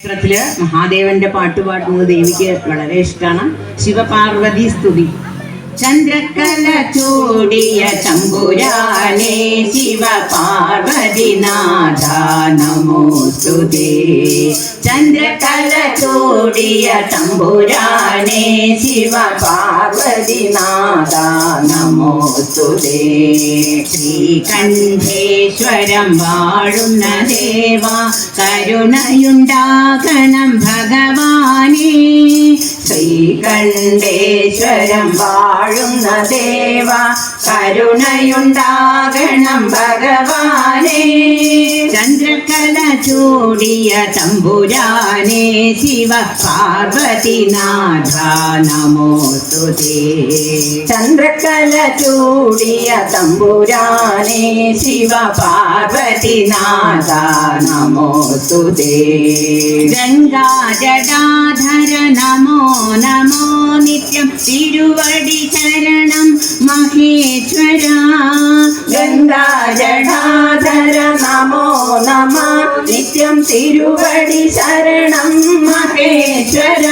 ക്ഷേത്രത്തിൽ മഹാദേവന്റെ പാട്ട് പാടുന്നത് എനിക്ക് വളരെ ഇഷ്ടമാണ് ശിവപാർവതി സ്തുതി. ചന്ദ്രക്കല ചൂടിയ തമ്പുരാനെ ശിവ പാർവതിനാഥ നമോ സ്തുതേ ചന്ദ്രക്കല ചൂടിയ തമ്പുരാനെ ശിവ പാർവതിനാഥ ശ്രീകണ്ഠേശ്വരം വാഴുന്ന ദേവ കരുണയുണ്ടാകണം ഭഗവാനേ. ശ്രീകണ്ഠേശ്വരം വാഴുന്ന ദേവ കരുണയുണ്ടാകണം ഭഗവാനേ. ചന്ദ്രകല ചൂടിയ തമ്പുരാനെ ശിവ പാർവതിനാഥ നമോ ചന്ദ്രകല ചൂടിയ തമ്പുരാനെ ശിവ പാർവതിനാഥ നമോ സ്തുതേ. ഗംഗാജടാധര നമോ നമോ നിത്യം തിരുവടി ശരണം മഹേശ്വര. നിത്യം തിരുവടി ശരണം മഹേശ്വര.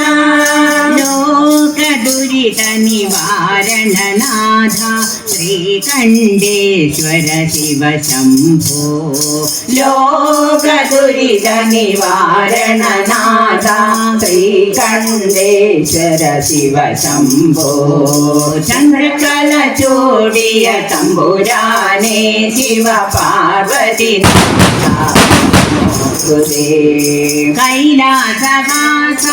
ദുരിത നിവാരണനാഥ ശ്രീകണ്ഠേശ്വര ശിവ ശംഭോ ലോക ദുരിത നിവാരണനാഥ ശ്രീകണ്ഠേശ്വര ശിവ ശംഭോ ചന്ദ്രകല ചോടിയ തമ്പുരാനെ ശിവ പാർവതി കൈലാസവാസ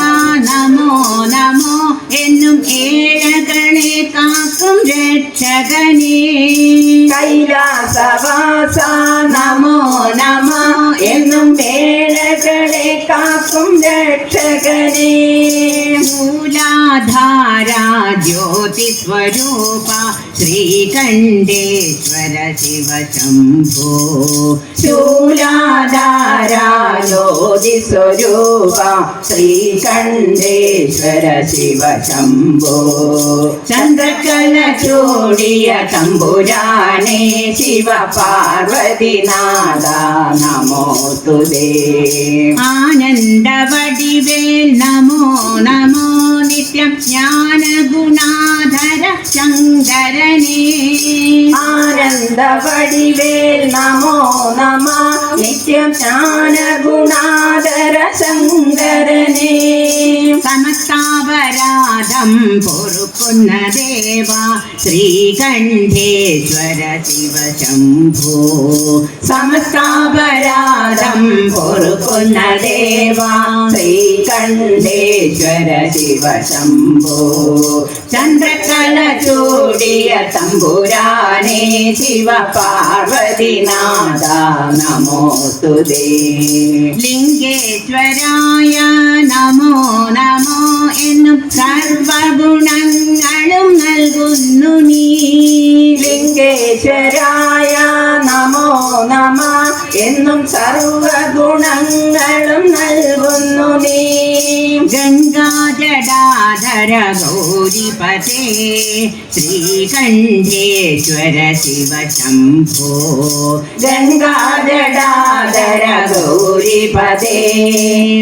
നമോ നമോ എന്നും ഏഴകളെ കാക്കും രക്ഷകനേ. കൈലാസവാസ നമോ നമ എന്നും ഏഴകളെ കാക്കും രക്ഷകനേ. മൂലാധാര ജ്യോതി സ്വരൂപ ശ്രീകണ്ഠേശ്വര ശിവ ശംഭോ ശൂലാധാര ജ്യോതി സ്വരൂപ ശ്രീകണ്ഠേശ്വര ശിവ ശംഭോ ചന്ദ്രകല ചൂടിയ തമ്പുരാനെ ശിവ പാർവതിനാഥ നമോ തുദേ ആനന്ദവടിവേ നമോ നമോ നിത്യം ജ്ഞാനഗുണാധര ശങ്കരനേ. ആനന്ദപടിവേൽ നമോ നമ. നിത്യം ജ്ഞാനഗുണാധര ശങ്കരനേ. സമസ്താപരാധം പൊറുക്കുന്ന ദേവ ശ്രീകണ്ഠേശ്വര ശിവ ശംഭോ സമസ്താപരാധം പൊറുക്കുന്ന ദേവ ശ്രീകണ്ഠേശ്വര ശിവ ശംഭോ ചന്ദ്രകല ചൂടിയ തമ്പുരാനെ ശിവ പാർവതിനാഥ നമോ തുദേ ലിംഗേശ്വരായ നമോ നമോ എന്നും സർവഗുണങ്ങളും നൽകുന്നു നീ. ലിംഗേശ്വരായ നമോ നമ എന്നും സർവഗുണങ്ങളും ഗംഗാജടാധര ഗൗരിപതേ ശ്രീകണ്ഠേശ്വര ശിവ ശംഭോ ഗംഗാജടാധര ഗൗരിപതേ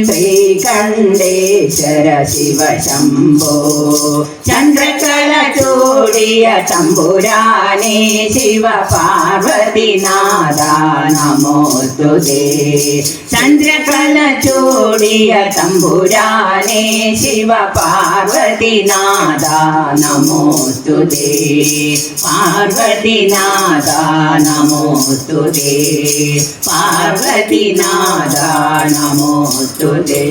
ശ്രീകണ്ഠേശ്വര ശിവ ശംഭോ ചന്ദ്രകല ചൂടിയ തമ്പുരാനെ. ശിവ പാർവതിനാഥ ചന്ദ്രകല സ്തുതേ ചന്ദ്രകല ചൂടിയ തമ്പുരാനെ ശിവ പാർവതിനാഥ നമോ സ്തുതേ പാർവതിനാഥ നമോ സ്തുതേ പാർവതിനാഥ നമോ സ്തുതേ